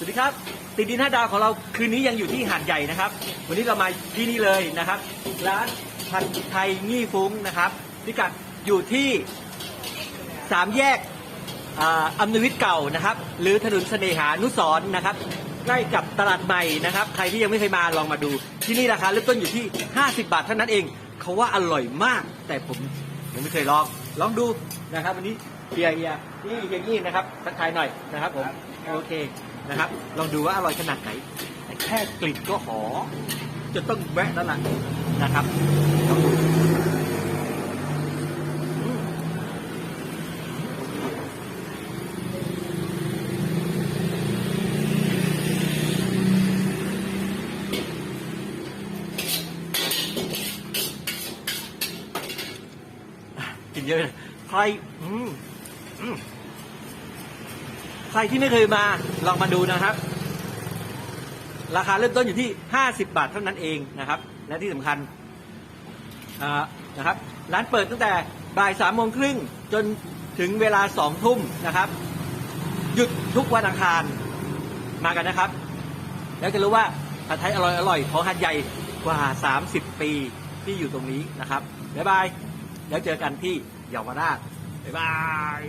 สวัสดีครับติดดินห้าดาวของเราคืนนี้ยังอยู่ที่หาดใหญ่นะครับ วันนี้เรามาที่นี่เลยนะครับ ร้านผัดไทยงี่ฟุ้งนะครับพิกัดอยู่ที่สามแยกอ่านวยวิทย์เก่านะครับ หรือถนนเสน่หานุสร์นะครับใกล้กับตลาดใหม่นะครับ ใครที่ยังไม่เคยมาลองมาดู ที่นี่ราคาเริ่มต้นอยู่ที่ 50 บาทเท่านั้นเองเขาว่าอร่อยมาก แต่ผมยังไม่เคยลองลองดูนะครับวันนี้ เฮียเฮียนี่เฮียนี่นะครับทักทายหน่อยนะครับผมโอเคนะครับ ลองดูว่าอร่อยขนาดไหนแต่แค่กลิ่นก็หอมจะต้องแวะแล้วล่ะนะครับลองดูอืมกินเยอะเลยใครอืมอืม ใครที่ไม่เคยมาลองมาดูนะครับ ราคาเริ่มต้นอยู่ที่ 50 บาทเท่านั้นเองนะครับ และที่สำคัญนะครับ ร้านเปิดตั้งแต่บ่ายสามโมงครึ่งจนถึงเวลาสองทุ่มนะครับ หยุดทุกวันอังคารมากันนะครับ แล้วจะรู้ว่าผัดไทยอร่อยอร่อยของหัดใหญ่กว่า 30 ปีที่อยู่ตรงนี้นะครับบ๊ายบาย แล้วเจอกันที่เยาวราช บ๊ายบาย